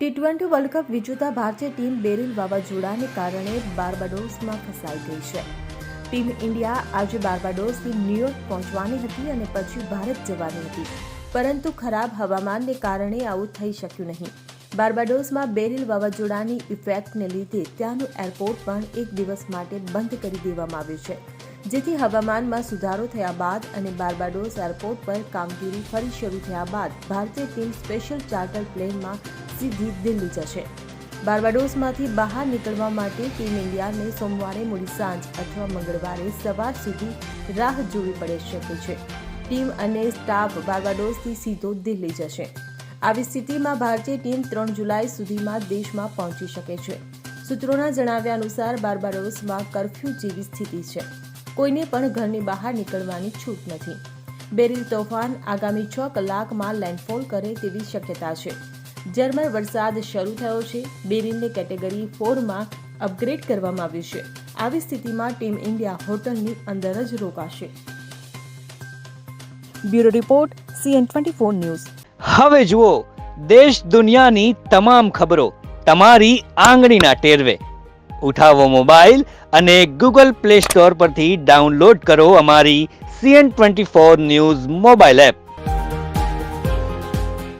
T twenty world cup વિજેતા ભારતીય team બેરિલ વાવાઝોડાને કારણે બાર્બાડોસમાં ફસાઈ ગઈ છે. ટીમ ઇન્ડિયા આજે બાર્બાડોસથી ન્યૂયોર્ક પહોંચવાની હતી અને પછી ભારત જવાની હતી. પરંતુ ખરાબ હવામાનને કારણે આવું થઈ શક્યું નહીં. બાર્બાડોસમાં બેરિલ વાવાઝોડાની ઇફેક્ટને લીધે ત્યાંનું એરપોર્ટ પણ એક દિવસ માટે બંધ કરી દેવામાં આવ્યું છે. જેથી હવામાનમાં સુધારો થયા બાદ અને બાર્બાડોસ એરપોર્ટ પર કામગીરી ફરી શરૂ થયા બાદ ભારતીય ટીમ સ્પેશિયલ ચાર્ટર પ્લેનમાં સીધી દિલ્હી જશે. બાર્બાડોસમાંથી બહાર નીકળવા માટે ટીમ ઇન્ડિયાને સોમવારે મોડી સાંજ અથવા મંગળવારે સવાર સુધી રાહ જોવી પડી શકે છે. ટીમ અને સ્ટાફ બાર્બાડોસથી સીધો દિલ્હી જશે. આવી સ્થિતિમાં ભારતીય ટીમ ત્રણ જુલાઈ સુધીમાં દેશમાં પહોંચી શકે છે. સૂત્રોના જણાવ્યા અનુસાર બાર્બાડોસમાં કર્ફ્યુ જેવી સ્થિતિ છે. કોઈને પણ ઘરની બહાર નીકળવાની છૂટ નથી. બેરિલ તોફાન આગામી છ કલાકમાં લેન્ડફોલ કરે તેવી શક્યતા છે. જર્મન વરસાદ શરૂ થયો છે. બેરિનને કેટેગરી ફોરમાં અપગ્રેડ કરવામાં આવ્યું છે. આવી સ્થિતિમાં ટીમ ઇન્ડિયા હોટલની અંદર જ રોકાશે. Bureau report, CN twenty four news. હવે જુઓ, દેશ દુનિયાની તમામ ખબરો તમારી આંગળીના ટેરવે. ઉઠાવો મોબાઈલ અને ગૂગલ પ્લે સ્ટોર પરથી ડાઉનલોડ કરો અમારી CN twenty four news mobile app.